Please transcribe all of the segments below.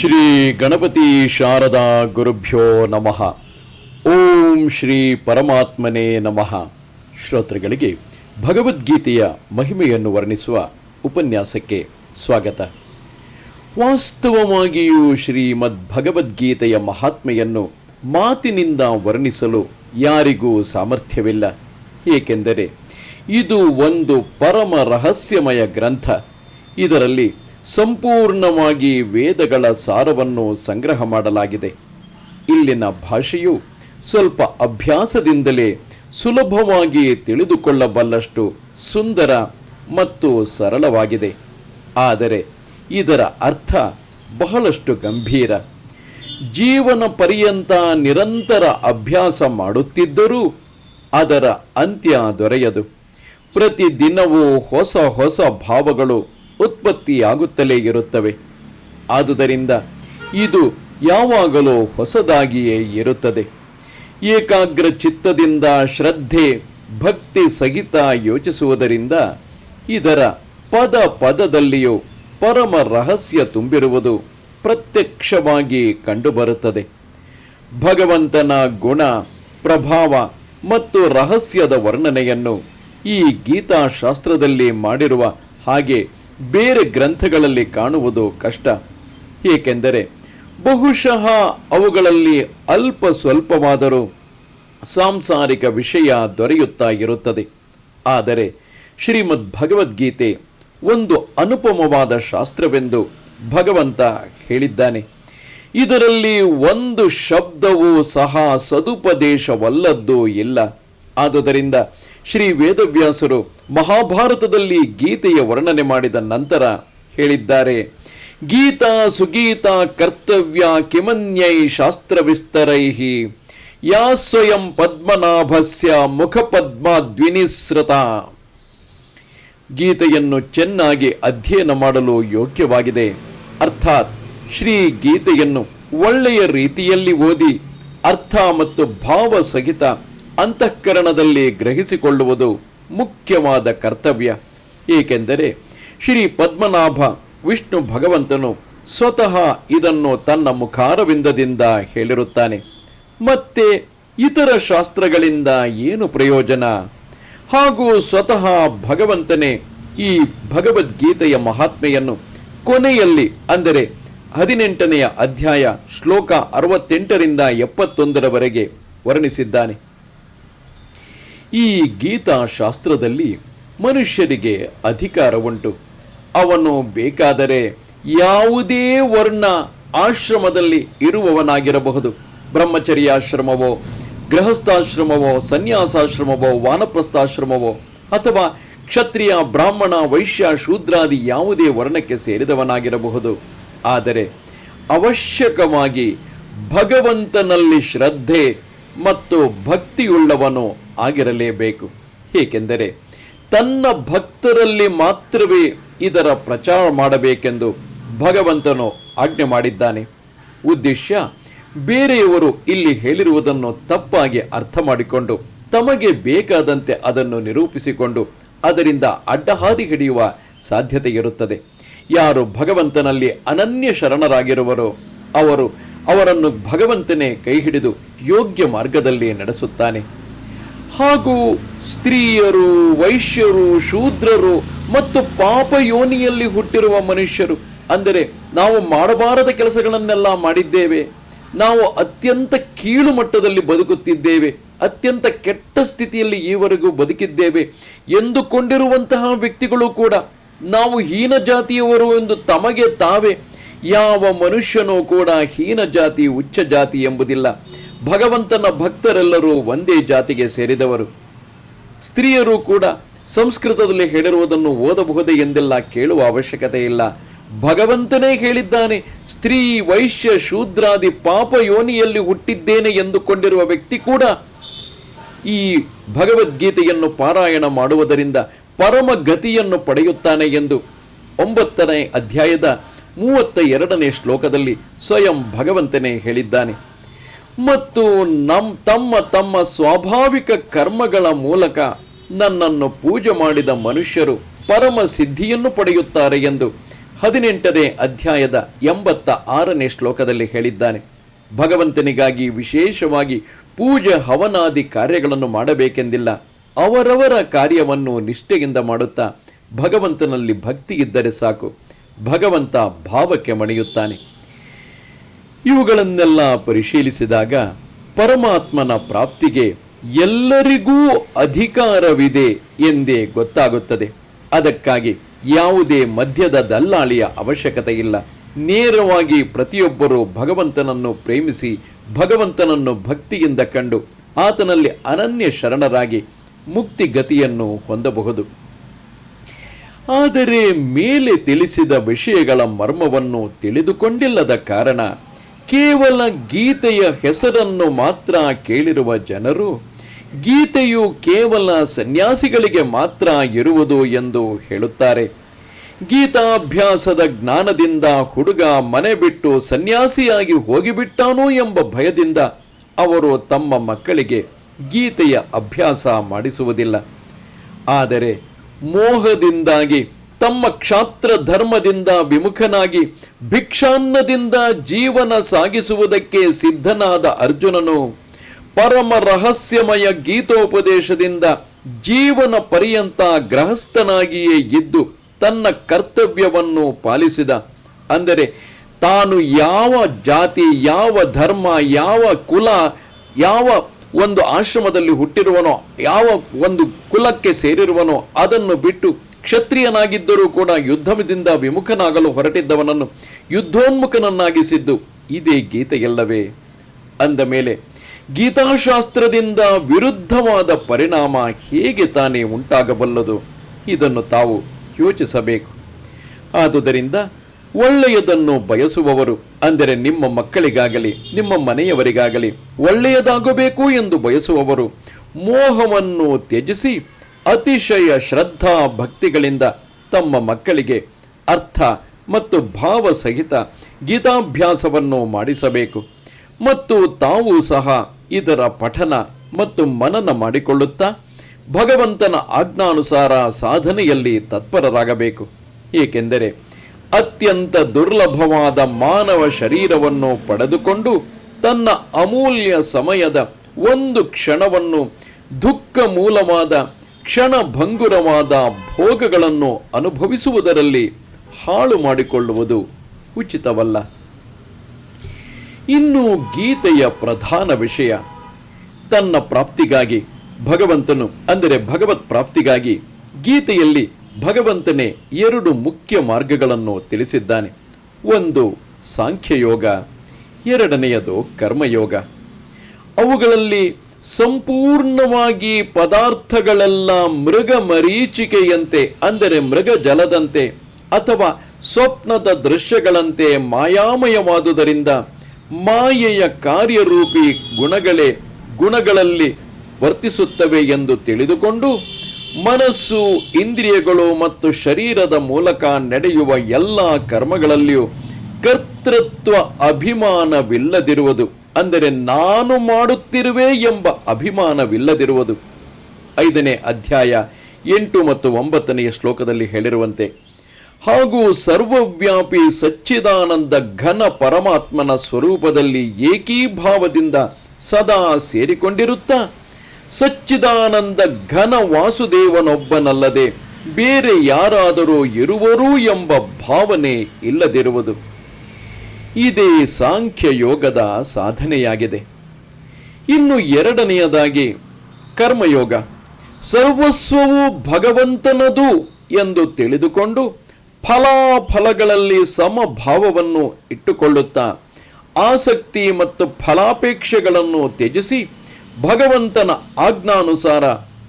ಶ್ರೀ ಗಣಪತಿ ಶಾರದಾ ಗುರುಭ್ಯೋ ನಮಃ. ಓಂ ಶ್ರೀ ಪರಮಾತ್ಮನೇ ನಮಃ. ಶ್ರೋತೃಗಳಿಗೆ ಭಗವದ್ಗೀತೆಯ ಮಹಿಮೆಯನ್ನು ವರ್ಣಿಸುವ ಉಪನ್ಯಾಸಕ್ಕೆ ಸ್ವಾಗತ. ವಾಸ್ತವವಾಗಿಯೂ ಶ್ರೀಮದ್ ಭಗವದ್ಗೀತೆಯ ಮಹಾತ್ಮೆಯನ್ನು ಮಾತಿನಿಂದ ವರ್ಣಿಸಲು ಯಾರಿಗೂ ಸಾಮರ್ಥ್ಯವಿಲ್ಲ. ಏಕೆಂದರೆ ಇದು ಒಂದು ಪರಮ ರಹಸ್ಯಮಯ ಗ್ರಂಥ. ಇದರಲ್ಲಿ ಸಂಪೂರ್ಣವಾಗಿ ವೇದಗಳ ಸಾರವನ್ನು ಸಂಗ್ರಹ ಮಾಡಲಾಗಿದೆ. ಇಲ್ಲಿನ ಭಾಷೆಯು ಸ್ವಲ್ಪ ಅಭ್ಯಾಸದಿಂದಲೇ ಸುಲಭವಾಗಿ ತಿಳಿದುಕೊಳ್ಳಬಲ್ಲಷ್ಟು ಸುಂದರ ಮತ್ತು ಸರಳವಾಗಿದೆ. ಆದರೆ ಇದರ ಅರ್ಥ ಬಹಳಷ್ಟು ಗಂಭೀರ. ಜೀವನ ಪರ್ಯಂತ ನಿರಂತರ ಅಭ್ಯಾಸ ಮಾಡುತ್ತಿದ್ದರೂ ಅದರ ಅಂತ್ಯ ದೊರೆಯದು. ಪ್ರತಿದಿನವೂ ಹೊಸ ಹೊಸ ಭಾವಗಳು ಉತ್ಪತ್ತಿಯಾಗುತ್ತಲೇ ಇರುತ್ತವೆ. ಆದುದರಿಂದ ಇದು ಯಾವಾಗಲೂ ಹೊಸದಾಗಿಯೇ ಇರುತ್ತದೆ. ಏಕಾಗ್ರ ಚಿತ್ತದಿಂದ ಶ್ರದ್ಧೆ, ಭಕ್ತಿ ಸಹಿತ ಯೋಚಿಸುವುದರಿಂದ ಇದರ ಪದ ಪದದಲ್ಲಿಯೂ ಪರಮ ರಹಸ್ಯ ತುಂಬಿರುವುದು ಪ್ರತ್ಯಕ್ಷವಾಗಿ ಕಂಡುಬರುತ್ತದೆ. ಭಗವಂತನ ಗುಣ, ಪ್ರಭಾವ ಮತ್ತು ರಹಸ್ಯದ ವರ್ಣನೆಯನ್ನು ಈ ಗೀತಾಶಾಸ್ತ್ರದಲ್ಲಿ ಮಾಡಿರುವ ಹಾಗೆ ಬೇರೆ ಗ್ರಂಥಗಳಲ್ಲಿ ಕಾಣುವುದು ಕಷ್ಟ. ಏಕೆಂದರೆ ಬಹುಶಃ ಅವುಗಳಲ್ಲಿ ಅಲ್ಪ ಸ್ವಲ್ಪವಾದರೂ ಸಾಂಸಾರಿಕ ವಿಷಯ ದೊರೆಯುತ್ತಾ ಇರುತ್ತದೆ. ಆದರೆ ಶ್ರೀಮದ್ ಭಗವದ್ಗೀತೆ ಒಂದು ಅನುಪಮವಾದ ಶಾಸ್ತ್ರವೆಂದು ಭಗವಂತ ಹೇಳಿದ್ದಾನೆ. ಇದರಲ್ಲಿ ಒಂದು ಶಬ್ದವೂ ಸಹ ಸದುಪದೇಶವಲ್ಲದ್ದು ಇಲ್ಲ. ಆದುದರಿಂದ ಶ್ರೀ ವೇದವ್ಯಾಸರು ಮಹಾಭಾರತದಲ್ಲಿ ಗೀತೆಯ ವರ್ಣನೆ ಮಾಡಿದ ನಂತರ ಹೇಳಿದ್ದಾರೆ. ಗೀತಾ ಸುಗೀತಾ ಕರ್ತವ್ಯ ಕಿಮನ್ಯೈ ಶಾಸ್ತ್ರ ವಿಸ್ತರೈಹಿ ಯಾ ಸ್ವಯಂ ಪದ್ಮನಾಭಸ್ಯ ಮುಖಪದ್ಮ ದ್ವಿನಿಸೃತ ಗೀತೆಯನ್ನು ಚೆನ್ನಾಗಿ ಅಧ್ಯಯನ ಮಾಡಲು ಯೋಗ್ಯವಾಗಿದೆ. ಅರ್ಥಾತ್ ಶ್ರೀ ಗೀತೆಯನ್ನು ಒಳ್ಳೆಯ ರೀತಿಯಲ್ಲಿ ಓದಿ ಅರ್ಥ ಮತ್ತು ಭಾವ ಸಹಿತ ಅಂತಃಕರಣದಲ್ಲಿ ಗ್ರಹಿಸಿಕೊಳ್ಳುವುದು ಮುಖ್ಯವಾದ ಕರ್ತವ್ಯ. ಏಕೆಂದರೆ ಶ್ರೀ ಪದ್ಮನಾಭ ವಿಷ್ಣು ಭಗವಂತನು ಸ್ವತಃ ಇದನ್ನು ತನ್ನ ಮುಖಾರವಿಂದದಿಂದ ಹೇಳಿರುತ್ತಾನೆ. ಮತ್ತೆ ಇತರ ಶಾಸ್ತ್ರಗಳಿಂದ ಏನು ಪ್ರಯೋಜನ? ಹಾಗೂ ಸ್ವತಃ ಭಗವಂತನೇ ಈ ಭಗವದ್ಗೀತೆಯ ಮಹಾತ್ಮೆಯನ್ನು ಕೊನೆಯಲ್ಲಿ ಅಂದರೆ ಹದಿನೆಂಟನೆಯ ಅಧ್ಯಾಯ ಶ್ಲೋಕ ಅರವತ್ತೆಂಟರಿಂದ ಎಪ್ಪತ್ತೊಂದರವರೆಗೆ ವರ್ಣಿಸಿದ್ದಾನೆ. ಈ ಗೀತಾ ಶಾಸ್ತ್ರದಲ್ಲಿ ಮನುಷ್ಯರಿಗೆ ಅಧಿಕಾರ ಉಂಟು ಅವನು ಬೇಕಾದರೆ ಯಾವುದೇ ವರ್ಣ ಆಶ್ರಮದಲ್ಲಿ ಇರುವವನಾಗಿರಬಹುದು. ಬ್ರಹ್ಮಚರ್ಯಾಶ್ರಮವೋ, ಗೃಹಸ್ಥಾಶ್ರಮವೋ, ಸನ್ಯಾಸಾಶ್ರಮವೋ, ವಾನಪ್ರಸ್ಥಾಶ್ರಮವೋ, ಅಥವಾ ಕ್ಷತ್ರಿಯ, ಬ್ರಾಹ್ಮಣ, ವೈಶ್ಯ, ಶೂದ್ರಾದಿ ಯಾವುದೇ ವರ್ಣಕ್ಕೆ ಸೇರಿದವನಾಗಿರಬಹುದು. ಆದರೆ ಅವಶ್ಯಕವಾಗಿ ಭಗವಂತನಲ್ಲಿ ಶ್ರದ್ಧೆ ಮತ್ತು ಭಕ್ತಿಯುಳ್ಳವನು ಆಗಿರಲೇಬೇಕು. ಏಕೆಂದರೆ ತನ್ನ ಭಕ್ತರಲ್ಲಿ ಮಾತ್ರವೇ ಇದರ ಪ್ರಚಾರ ಮಾಡಬೇಕೆಂದು ಭಗವಂತನು ಆಜ್ಞೆ ಮಾಡಿದ್ದಾನೆ. ಉದ್ದೇಶ ಬೇರೆಯವರು ಇಲ್ಲಿ ಹೇಳಿರುವುದನ್ನು ತಪ್ಪಾಗಿ ಅರ್ಥ ಮಾಡಿಕೊಂಡು ತಮಗೆ ಬೇಕಾದಂತೆ ಅದನ್ನು ನಿರೂಪಿಸಿಕೊಂಡು ಅದರಿಂದ ಅಡ್ಡಹಾದಿ ಹಿಡಿಯುವ ಸಾಧ್ಯತೆ ಇರುತ್ತದೆ. ಯಾರು ಭಗವಂತನಲ್ಲಿ ಅನನ್ಯ ಶರಣರಾಗಿರುವರೋ ಅವರು ಅವರನ್ನು ಭಗವಂತನೇ ಕೈ ಹಿಡಿದು ಯೋಗ್ಯ ಮಾರ್ಗದಲ್ಲಿ ನಡೆಸುತ್ತಾನೆ. ಹಾಗೂ ಸ್ತ್ರೀಯರು, ವೈಶ್ಯರು, ಶೂದ್ರರು ಮತ್ತು ಪಾಪ ಯೋನಿಯಲ್ಲಿ ಹುಟ್ಟಿರುವ ಮನುಷ್ಯರು. ಅಂದರೆ ನಾವು ಮಾಡಬಾರದ ಕೆಲಸಗಳನ್ನೆಲ್ಲ ಮಾಡಿದ್ದೇವೆ. ನಾವು ಅತ್ಯಂತ ಕೀಳು ಮಟ್ಟದಲ್ಲಿ ಬದುಕುತ್ತಿದ್ದೇವೆ. ಅತ್ಯಂತ ಕೆಟ್ಟ ಸ್ಥಿತಿಯಲ್ಲಿ ಈವರೆಗೂ ಬದುಕಿದ್ದೇವೆ. ಎಂದುಕೊಂಡಿರುವಂತಹ ವ್ಯಕ್ತಿಗಳು ಕೂಡ ನಾವು ಹೀನ ಜಾತಿಯವರು ಎಂದು ತಮಗೆ ತಾವೇ, ಯಾವ ಮನುಷ್ಯನೂ ಕೂಡ ಹೀನ ಜಾತಿ, ಉಚ್ಚ ಜಾತಿ ಎಂಬುದಿಲ್ಲ. ಭಗವಂತನ ಭಕ್ತರೆಲ್ಲರೂ ಒಂದೇ ಜಾತಿಗೆ ಸೇರಿದವರು. ಸ್ತ್ರೀಯರು ಕೂಡ ಸಂಸ್ಕೃತದಲ್ಲಿ ಹೇಳಿರುವುದನ್ನು ಓದಬಹುದೇ ಎಂದೆಲ್ಲ ಕೇಳುವ ಅವಶ್ಯಕತೆ ಇಲ್ಲ. ಭಗವಂತನೇ ಹೇಳಿದ್ದಾನೆ, ಸ್ತ್ರೀ ವೈಶ್ಯ ಶೂದ್ರಾದಿ ಪಾಪ ಯೋನಿಯಲ್ಲಿ ಹುಟ್ಟಿದ್ದೇನೆ ಎಂದುಕೊಂಡಿರುವ ವ್ಯಕ್ತಿ ಕೂಡ ಈ ಭಗವದ್ಗೀತೆಯನ್ನು ಪಾರಾಯಣ ಮಾಡುವುದರಿಂದ ಪರಮ ಗತಿಯನ್ನು ಪಡೆಯುತ್ತಾನೆ ಎಂದು ಒಂಬತ್ತನೇ ಅಧ್ಯಾಯದ ಮೂವತ್ತ ಎರಡನೇ ಶ್ಲೋಕದಲ್ಲಿ ಸ್ವಯಂ ಭಗವಂತನೇ ಹೇಳಿದ್ದಾನೆ. ಮತ್ತು ನಮ್ಮ ತಮ್ಮ ತಮ್ಮ ಸ್ವಾಭಾವಿಕ ಕರ್ಮಗಳ ಮೂಲಕ ನನ್ನನ್ನು ಪೂಜೆ ಮಾಡಿದ ಮನುಷ್ಯರು ಪರಮ ಸಿದ್ಧಿಯನ್ನು ಪಡೆಯುತ್ತಾರೆ ಎಂದು ಹದಿನೆಂಟನೇ ಅಧ್ಯಾಯದ ಎಂಬತ್ತ ಆರನೇ ಶ್ಲೋಕದಲ್ಲಿ ಹೇಳಿದ್ದಾನೆ. ಭಗವಂತನಿಗಾಗಿ ವಿಶೇಷವಾಗಿ ಪೂಜೆ ಹವನಾದಿ ಕಾರ್ಯಗಳನ್ನು ಮಾಡಬೇಕೆಂದಿಲ್ಲ. ಅವರವರ ಕಾರ್ಯವನ್ನು ನಿಷ್ಠೆಯಿಂದ ಮಾಡುತ್ತಾ ಭಗವಂತನಲ್ಲಿ ಭಕ್ತಿ ಇದ್ದರೆ ಸಾಕು. ಭಗವಂತ ಭಾವಕ್ಕೆ ಮಣಿಯುತ್ತಾನೆ. ಇವುಗಳನ್ನೆಲ್ಲ ಪರಿಶೀಲಿಸಿದಾಗ ಪರಮಾತ್ಮನ ಪ್ರಾಪ್ತಿಗೆ ಎಲ್ಲರಿಗೂ ಅಧಿಕಾರವಿದೆ ಎಂದೇ ಗೊತ್ತಾಗುತ್ತದೆ. ಅದಕ್ಕಾಗಿ ಯಾವುದೇ ಮಧ್ಯದ ದಲ್ಲಾಳಿಯ ಅವಶ್ಯಕತೆ ಇಲ್ಲ. ನೇರವಾಗಿ ಪ್ರತಿಯೊಬ್ಬರೂ ಭಗವಂತನನ್ನು ಪ್ರೇಮಿಸಿ ಭಗವಂತನನ್ನು ಭಕ್ತಿಯಿಂದ ಕಂಡು ಆತನಲ್ಲಿ ಅನನ್ಯ ಶರಣರಾಗಿ ಮುಕ್ತಿ ಗತಿಯನ್ನು ಹೊಂದಬಹುದು. ಆದರೆ ಮೇಲೆ ತಿಳಿಸಿದ ವಿಷಯಗಳ ಮರ್ಮವನ್ನು ತಿಳಿದುಕೊಂಡಿಲ್ಲದ ಕಾರಣ ಕೇವಲ ಗೀತೆಯ ಹೆಸರನ್ನು ಮಾತ್ರ ಕೇಳಿರುವ ಜನರು, ಗೀತೆಯು ಕೇವಲ ಸನ್ಯಾಸಿಗಳಿಗೆ ಮಾತ್ರ ಇರುವುದು ಎಂದು ಹೇಳುತ್ತಾರೆ. ಗೀತಾಭ್ಯಾಸದ ಜ್ಞಾನದಿಂದ ಹುಡುಗ ಮನೆ ಬಿಟ್ಟು ಸನ್ಯಾಸಿಯಾಗಿ ಹೋಗಿಬಿಟ್ಟಾನೋ ಎಂಬ ಭಯದಿಂದ ಅವರು ತಮ್ಮ ಮಕ್ಕಳಿಗೆ ಗೀತೆಯ ಅಭ್ಯಾಸ ಮಾಡಿಸುವುದಿಲ್ಲ. ಆದರೆ ಮೋಹದಿಂದಾಗಿ ತಮ್ಮ ಕ್ಷಾತ್ರ ಧರ್ಮದಿಂದ ವಿಮುಖನಾಗಿ ಭಿಕ್ಷಾನ್ನದಿಂದ ಜೀವನ ಸಾಗಿಸುವುದಕ್ಕೆ ಸಿದ್ಧನಾದ ಅರ್ಜುನನು ಪರಮ ರಹಸ್ಯಮಯ ಗೀತೋಪದೇಶದಿಂದ ಜೀವನ ಪರ್ಯಂತ ಗೃಹಸ್ಥನಾಗಿಯೇ ಇದ್ದು ತನ್ನ ಕರ್ತವ್ಯವನ್ನು ಪಾಲಿಸಿದ. ಅಂದರೆ ತಾನು ಯಾವ ಜಾತಿ, ಯಾವ ಧರ್ಮ, ಯಾವ ಕುಲ, ಯಾವ ಒಂದು ಆಶ್ರಮದಲ್ಲಿ ಹುಟ್ಟಿರುವನೋ, ಯಾವ ಒಂದು ಕುಲಕ್ಕೆ ಸೇರಿರುವನೋ ಅದನ್ನು ಬಿಟ್ಟು ಕ್ಷತ್ರಿಯನಾಗಿದ್ದರೂ ಕೂಡ ಯುದ್ಧದಿಂದ ವಿಮುಖನಾಗಲು ಹೊರಟಿದ್ದವನನ್ನು ಯುದ್ಧೋನ್ಮುಖನನ್ನಾಗಿಸಿದ್ದು ಇದೇ ಗೀತೆಯಲ್ಲವೇ. ಅಂದ ಮೇಲೆ, ಗೀತಾಶಾಸ್ತ್ರದಿಂದ ವಿರುದ್ಧವಾದ ಪರಿಣಾಮ ಹೇಗೆ ತಾನೇ ಉಂಟಾಗಬಲ್ಲದು? ಇದನ್ನು ತಾವು ಯೋಚಿಸಬೇಕು. ಆದುದರಿಂದ ಒಳ್ಳೆಯದನ್ನು ಬಯಸುವವರು, ಅಂದರೆ ನಿಮ್ಮ ಮಕ್ಕಳಿಗಾಗಲಿ, ನಿಮ್ಮ ಮನೆಯವರಿಗಾಗಲಿ, ಒಳ್ಳೆಯದಾಗಬೇಕು ಎಂದು ಬಯಸುವವರು, ಮೋಹವನ್ನು ತ್ಯಜಿಸಿ ಅತಿಶಯ ಶ್ರದ್ಧಾ ಭಕ್ತಿಗಳಿಂದ ತಮ್ಮ ಮಕ್ಕಳಿಗೆ ಅರ್ಥ ಮತ್ತು ಭಾವ ಸಹಿತ ಗೀತಾಭ್ಯಾಸವನ್ನು ಮಾಡಿಸಬೇಕು. ಮತ್ತು ತಾವು ಸಹ ಇದರ ಪಠನ ಮತ್ತು ಮನನ ಮಾಡಿಕೊಳ್ಳುತ್ತಾ ಭಗವಂತನ ಆಜ್ಞಾನುಸಾರ ಸಾಧನೆಯಲ್ಲಿ ತತ್ಪರರಾಗಬೇಕು. ಏಕೆಂದರೆ ಅತ್ಯಂತ ದುರ್ಲಭವಾದ ಮಾನವ ಶರೀರವನ್ನು ಪಡೆದುಕೊಂಡು ತನ್ನ ಅಮೂಲ್ಯ ಸಮಯದ ಒಂದು ಕ್ಷಣವನ್ನು ದುಃಖ ಮೂಲವಾದ ಕ್ಷಣಭಂಗುರವಾದ ಭೋಗಗಳನ್ನು ಅನುಭವಿಸುವುದರಲ್ಲಿ ಹಾಳು ಮಾಡಿಕೊಳ್ಳುವುದು ಉಚಿತವಲ್ಲ. ಇನ್ನು ಗೀತೆಯ ಪ್ರಧಾನ ವಿಷಯ, ತನ್ನ ಪ್ರಾಪ್ತಿಗಾಗಿ, ಭಗವಂತನು, ಅಂದರೆ ಭಗವತ್ ಪ್ರಾಪ್ತಿಗಾಗಿ ಗೀತೆಯಲ್ಲಿ ಭಗವಂತನೇ ಎರಡು ಮುಖ್ಯ ಮಾರ್ಗಗಳನ್ನು ತಿಳಿಸಿದ್ದಾನೆ. ಒಂದು ಸಾಂಖ್ಯಯೋಗ, ಎರಡನೆಯದು ಕರ್ಮಯೋಗ. ಅವುಗಳಲ್ಲಿ ಸಂಪೂರ್ಣವಾಗಿ ಪದಾರ್ಥಗಳೆಲ್ಲ ಮೃಗ ಮರೀಚಿಕೆಯಂತೆ, ಅಂದರೆ ಮೃಗ ಜಲದಂತೆ ಅಥವಾ ಸ್ವಪ್ನದ ದೃಶ್ಯಗಳಂತೆ ಮಾಯಾಮಯವಾದುದರಿಂದ ಮಾಯೆಯ ಕಾರ್ಯರೂಪಿ ಗುಣಗಳೇ ಗುಣಗಳಲ್ಲಿ ವರ್ತಿಸುತ್ತವೆ ಎಂದು ತಿಳಿದುಕೊಂಡು ಮನಸ್ಸು, ಇಂದ್ರಿಯಗಳು ಮತ್ತು ಶರೀರದ ಮೂಲಕ ನಡೆಯುವ ಎಲ್ಲ ಕರ್ಮಗಳಲ್ಲಿಯೂ ಕರ್ತೃತ್ವ ಅಭಿಮಾನವಿಲ್ಲದಿರುವುದು. ಅಂದರೆ ನಾನು ಮಾಡುತ್ತಿರುವೆ ಎಂಬ ಅಭಿಮಾನವಿಲ್ಲದಿರುವುದು. ಐದನೇ ಅಧ್ಯಾಯ ಎಂಟು ಮತ್ತು ಒಂಬತ್ತನೆಯ ಶ್ಲೋಕದಲ್ಲಿ ಹೇಳಿರುವಂತೆ, ಹಾಗೂ ಸರ್ವವ್ಯಾಪಿ ಸಚ್ಚಿದಾನಂದ ಘನ ಪರಮಾತ್ಮನ ಸ್ವರೂಪದಲ್ಲಿ ಏಕೀಭಾವದಿಂದ ಸದಾ ಸೇರಿಕೊಂಡಿರುತ್ತಾ? ಸಚ್ಚಿದಾನಂದ ಘನ ವಾಸುದೇವನೊಬ್ಬನಲ್ಲದೆ ಬೇರೆ ಯಾರಾದರೂ ಇರುವರು ಎಂಬ ಭಾವನೆ ಇಲ್ಲದಿರುವುದು. ಇದೇ ಸಾಂಖ್ಯ ಯೋಗದ ಸಾಧನೆಯಾಗಿದೆ. ಇನ್ನು ಎರಡನೆಯದಾಗಿ ಕರ್ಮಯೋಗ. ಸರ್ವಸ್ವವು ಭಗವಂತನದು ಎಂದು ತಿಳಿದುಕೊಂಡು ಫಲಾಫಲಗಳಲ್ಲಿ ಸಮಭಾವವನ್ನು ಇಟ್ಟುಕೊಳ್ಳುತ್ತಾ ಆಸಕ್ತಿ ಮತ್ತು ಫಲಾಪೇಕ್ಷೆಗಳನ್ನು ತ್ಯಜಿಸಿ ಭಗವಂತನ ಆಜ್ಞಾನುಸಾರ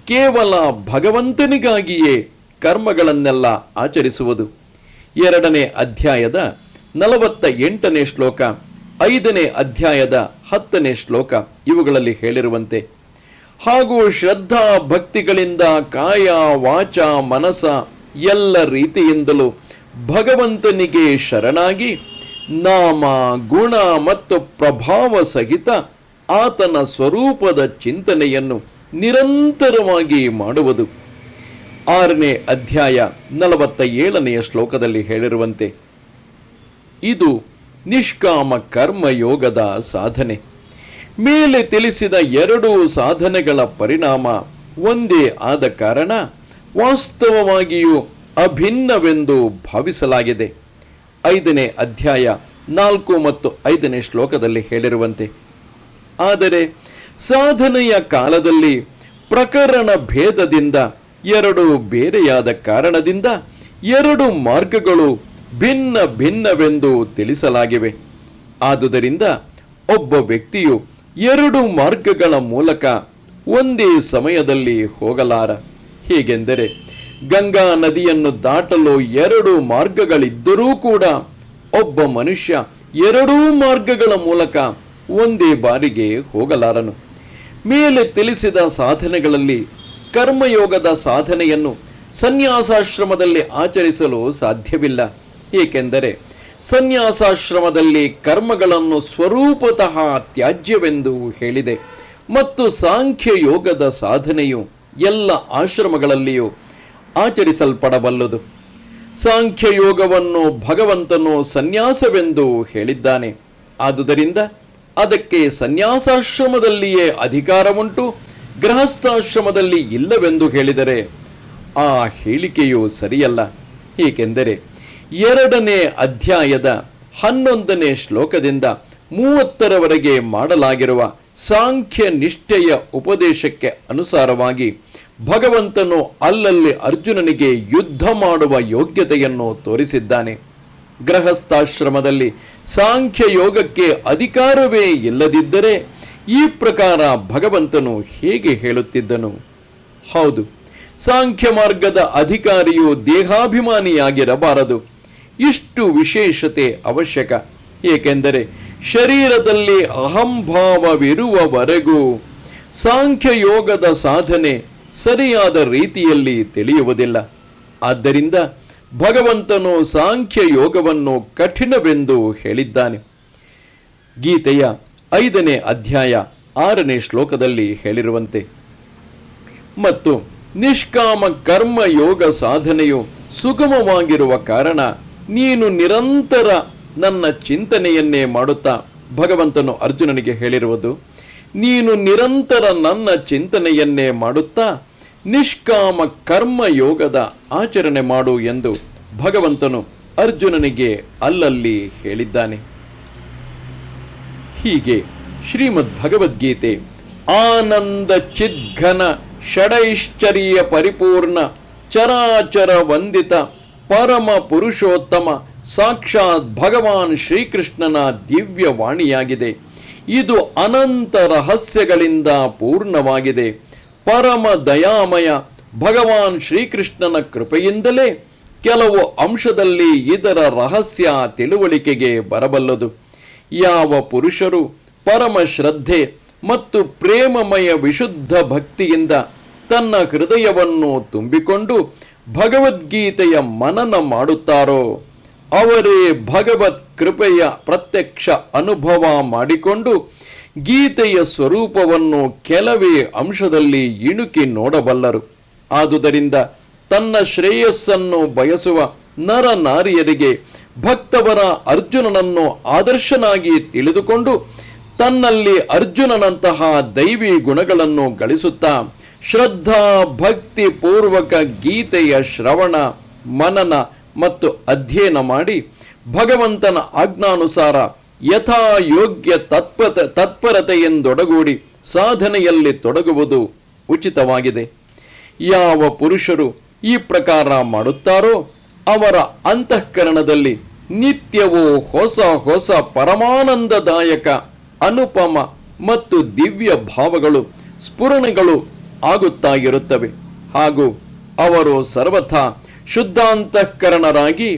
ಕೇವಲ ಭಗವಂತನಿಗಾಗಿಯೇ ಕರ್ಮಗಳನ್ನೆಲ್ಲ ಆಚರಿಸುವುದು. ಎರಡನೇ ಅಧ್ಯಾಯದ ನಲವತ್ತ ಎಂಟನೇ ಶ್ಲೋಕ, ಐದನೇ ಅಧ್ಯಾಯದ ಹತ್ತನೇ ಶ್ಲೋಕ ಇವುಗಳಲ್ಲಿ ಹೇಳಿರುವಂತೆ, ಹಾಗೂ ಶ್ರದ್ಧಾ ಭಕ್ತಿಗಳಿಂದ ಕಾಯ ವಾಚ ಮನಸ ಎಲ್ಲ ರೀತಿಯಿಂದಲೂ ಭಗವಂತನಿಗೆ ಶರಣಾಗಿ ನಾಮ, ಗುಣ ಮತ್ತು ಪ್ರಭಾವ ಸಹಿತ ಆತನ ಸ್ವರೂಪದ ಚಿಂತನೆಯನ್ನು ನಿರಂತರವಾಗಿ ಮಾಡುವುದು. ಆರನೇ ಅಧ್ಯಾಯ ನಲವತ್ತ ಏಳನೆಯ ಶ್ಲೋಕದಲ್ಲಿ ಹೇಳಿರುವಂತೆ ಇದು ನಿಷ್ಕಾಮ ಕರ್ಮಯೋಗದ ಸಾಧನೆ. ಮೇಲೆ ತಿಳಿಸಿದ ಎರಡೂ ಸಾಧನೆಗಳ ಪರಿಣಾಮ ಒಂದೇ ಆದ ಕಾರಣ ವಾಸ್ತವವಾಗಿಯೂ ಅಭಿನ್ನವೆಂದು ಭಾವಿಸಲಾಗಿದೆ. ಐದನೇ ಅಧ್ಯಾಯ ನಾಲ್ಕು ಮತ್ತು ಐದನೇ ಶ್ಲೋಕದಲ್ಲಿ ಹೇಳಿರುವಂತೆ, ಆದರೆ ಸಾಧನೆಯ ಕಾಲದಲ್ಲಿ ಪ್ರಕರಣ ಭೇದದಿಂದ ಎರಡು ಬೇರೆಯಾದ ಕಾರಣದಿಂದ ಎರಡು ಮಾರ್ಗಗಳು ಭಿನ್ನ ಭಿನ್ನವೆಂದು ತಿಳಿಸಲಾಗಿವೆ. ಆದುದರಿಂದ ಒಬ್ಬ ವ್ಯಕ್ತಿಯು ಎರಡು ಮಾರ್ಗಗಳ ಮೂಲಕ ಒಂದೇ ಸಮಯದಲ್ಲಿ ಹೋಗಲಾರ. ಹೇಗೆಂದರೆ ಗಂಗಾ ನದಿಯನ್ನು ದಾಟಲು ಎರಡು ಮಾರ್ಗಗಳಿದ್ದರೂ ಕೂಡ ಒಬ್ಬ ಮನುಷ್ಯ ಎರಡೂ ಮಾರ್ಗಗಳ ಮೂಲಕ ಒಂದೇ ಬಾರಿಗೆ ಹೋಗಲಾರನು. ಮೇಲೆ ತಿಳಿಸಿದ ಸಾಧನೆಗಳಲ್ಲಿ ಕರ್ಮಯೋಗದ ಸಾಧನೆಯನ್ನು ಸನ್ಯಾಸಾಶ್ರಮದಲ್ಲಿ ಆಚರಿಸಲು ಸಾಧ್ಯವಿಲ್ಲ. ಏಕೆಂದರೆ ಸನ್ಯಾಸಾಶ್ರಮದಲ್ಲಿ ಕರ್ಮಗಳನ್ನು ಸ್ವರೂಪತಃ ತ್ಯಾಜ್ಯವೆಂದು ಹೇಳಿದೆ. ಮತ್ತು ಸಾಂಖ್ಯ ಯೋಗದ ಸಾಧನೆಯು ಎಲ್ಲ ಆಶ್ರಮಗಳಲ್ಲಿಯೂ ಆಚರಿಸಲ್ಪಡಬಲ್ಲದು. ಸಾಂಖ್ಯ ಯೋಗವನ್ನು ಭಗವಂತನು ಸನ್ಯಾಸವೆಂದು ಹೇಳಿದ್ದಾನೆ. ಆದುದರಿಂದ ಅದಕ್ಕೆ ಸನ್ಯಾಸಾಶ್ರಮದಲ್ಲಿಯೇ ಅಧಿಕಾರವುಂಟು, ಗೃಹಸ್ಥಾಶ್ರಮದಲ್ಲಿ ಇಲ್ಲವೆಂದು ಹೇಳಿದರೆ ಆ ಹೇಳಿಕೆಯು ಸರಿಯಲ್ಲ. ಏಕೆಂದರೆ ಎರಡನೇ ಅಧ್ಯಾಯದ ಹನ್ನೊಂದನೇ ಶ್ಲೋಕದಿಂದ ಮೂವತ್ತರವರೆಗೆ ಮಾಡಲಾಗಿರುವ ಸಾಂಖ್ಯ ನಿಷ್ಠೆಯ ಉಪದೇಶಕ್ಕೆ ಅನುಸಾರವಾಗಿ ಭಗವಂತನು ಅಲ್ಲಲ್ಲಿ ಅರ್ಜುನನಿಗೆ ಯುದ್ಧ ಮಾಡುವ ಯೋಗ್ಯತೆಯನ್ನು ತೋರಿಸಿದ್ದಾನೆ. ಗೃಹಸ್ಥಾಶ್ರಮದಲ್ಲಿ ಸಾಂಖ್ಯ ಯೋಗಕ್ಕೆ ಅಧಿಕಾರವೇ ಇಲ್ಲದಿದ್ದರೆ ಈ ಪ್ರಕಾರ ಭಗವಂತನು ಹೇಗೆ ಹೇಳುತ್ತಿದ್ದನು? ಹೌದು, ಸಾಂಖ್ಯ ಮಾರ್ಗದ ಅಧಿಕಾರಿಯು ದೇಹಾಭಿಮಾನಿಯಾಗಿರಬಾರದು. ಇಷ್ಟು ವಿಶೇಷತೆ ಅವಶ್ಯಕ. ಏಕೆಂದರೆ ಶರೀರದಲ್ಲಿ ಅಹಂಭಾವವಿರುವವರೆಗೂ ಸಾಂಖ್ಯಯೋಗದ ಸಾಧನೆ ಸರಿಯಾದ ರೀತಿಯಲ್ಲಿ ತಿಳಿಯುವುದಿಲ್ಲ. ಆದ್ದರಿಂದ ಭಗವಂತನು ಸಾಂಖ್ಯ ಯೋಗವನ್ನು ಕಠಿಣವೆಂದು ಹೇಳಿದ್ದಾನೆ. ಗೀತೆಯ ಐದನೇ ಅಧ್ಯಾಯ ಆರನೇ ಶ್ಲೋಕದಲ್ಲಿ ಹೇಳಿರುವಂತೆ, ಮತ್ತು ನಿಷ್ಕಾಮ ಕರ್ಮ ಯೋಗ ಸಾಧನೆಯು ಸುಗಮವಾಗಿರುವ ಕಾರಣ ನೀನು ನಿರಂತರ ನನ್ನ ಚಿಂತನೆಯನ್ನೇ ಮಾಡುತ್ತಾ? ಭಗವಂತನು ಅರ್ಜುನನಿಗೆ ಹೇಳಿರುವುದು, ನೀನು ನಿರಂತರ ನನ್ನ ಚಿಂತನೆಯನ್ನೇ ಮಾಡುತ್ತಾ? ನಿಷ್ಕಾಮ ಕರ್ಮ ಯೋಗದ ಆಚರಣೆ ಮಾಡು ಎಂದು ಭಗವಂತನು ಅರ್ಜುನನಿಗೆ ಅಲ್ಲಲ್ಲಿ ಹೇಳಿದ್ದಾನೆ. ಹೀಗೆ ಶ್ರೀಮದ್ ಭಗವದ್ಗೀತೆ, ಆನಂದ ಚಿದ್ಘನ ಷಡೈಶ್ಚರ್ಯ ಪರಿಪೂರ್ಣ ಚರಾಚರ ವಂದಿತ ಪರಮ ಪುರುಷೋತ್ತಮ, ಸಾಕ್ಷಾತ್ ಭಗವಾನ್ ಶ್ರೀಕೃಷ್ಣನ ದಿವ್ಯವಾಣಿಯಾಗಿದೆ. ಇದು ಅನಂತ ರಹಸ್ಯಗಳಿಂದ ಪೂರ್ಣವಾಗಿದೆ. ಪರಮ ದಯಾಮಯ ಭಗವಾನ್ ಶ್ರೀಕೃಷ್ಣನ ಕೃಪೆಯಿಂದಲೇ ಕೆಲವು ಅಂಶದಲ್ಲಿ ಇದರ ರಹಸ್ಯ ತಿಳುವಳಿಕೆಗೆ ಬರಬಲ್ಲದು. ಯಾವ ಪುರುಷರು ಪರಮ ಶ್ರದ್ಧೆ ಮತ್ತು ಪ್ರೇಮಮಯ ವಿಶುದ್ಧ ಭಕ್ತಿಯಿಂದ ತನ್ನ ಹೃದಯವನ್ನು ತುಂಬಿಕೊಂಡು ಭಗವದ್ಗೀತೆಯ ಮನನ ಮಾಡುತ್ತಾರೋ, ಅವರೇ ಭಗವತ್ ಕೃಪೆಯ ಪ್ರತ್ಯಕ್ಷ ಅನುಭವ ಮಾಡಿಕೊಂಡು ಗೀತೆಯ ಸ್ವರೂಪವನ್ನು ಕೆಲವೇ ಅಂಶದಲ್ಲಿ ಇಣುಕಿ ನೋಡಬಲ್ಲರು. ಆದುದರಿಂದ ತನ್ನ ಶ್ರೇಯಸ್ಸನ್ನು ಬಯಸುವ ನರ ನಾರಿಯರಿಗೆ ಭಕ್ತವರ ಅರ್ಜುನನನ್ನು ಆದರ್ಶನಾಗಿ ತಿಳಿದುಕೊಂಡು ತನ್ನಲ್ಲಿ ಅರ್ಜುನನಂತಹ ದೈವಿ ಗುಣಗಳನ್ನು ಗಳಿಸುತ್ತಾ ಶ್ರದ್ಧಾ ಭಕ್ತಿ ಪೂರ್ವಕ ಗೀತೆಯ ಶ್ರವಣ, ಮನನ ಮತ್ತು ಅಧ್ಯಯನ ಮಾಡಿ ಭಗವಂತನ ಆಜ್ಞಾನುಸಾರ ಯಥಾ ಯೋಗ್ಯ ತತ್ಪತ ತತ್ಪರತೆಯೆಂದೊಡಗೂಡಿ ಸಾಧನೆಯಲ್ಲಿ ತೊಡಗುವುದು ಉಚಿತವಾಗಿದೆ. ಯಾವ ಪುರುಷರು ಈ ಪ್ರಕಾರ ಮಾಡುತ್ತಾರೋ ಅವರ ಅಂತಃಕರಣದಲ್ಲಿ ನಿತ್ಯವೂ ಹೊಸ ಹೊಸ ಪರಮಾನಂದದಾಯಕ ಅನುಪಮ ಮತ್ತು ದಿವ್ಯ ಭಾವಗಳು, ಸ್ಫುರಣೆಗಳು ಆಗುತ್ತಾ ಇರುತ್ತವೆ ಹಾಗೂ ಅವರು ಸರ್ವಥಾ ಶುದ್ಧಾಂತಃಕರಣರಾಗಿ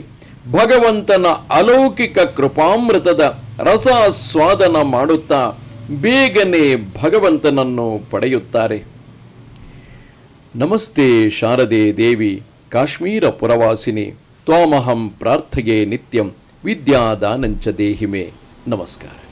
ಭಗವಂತನ ಅಲೌಕಿಕ ಕೃಪಾಮೃತದ ರಸಾಸ್ವಾದನ ಮಾಡುತ್ತಾ ಬೇಗನೆ ಭಗವಂತನನ್ನು ಪಡೆಯುತ್ತಾರೆ. ನಮಸ್ತೆ ಶಾರದೆ ದೇವಿ, ಕಾಶ್ಮೀರ ಪುರವಾಸಿನಿ, ತ್ವಾಮಹಂ ಪ್ರಾರ್ಥಗೆ ನಿತ್ಯಂ, ವಿದ್ಯಾದಾನಂಚ ದೇಹಿಮೆ. ನಮಸ್ಕಾರ.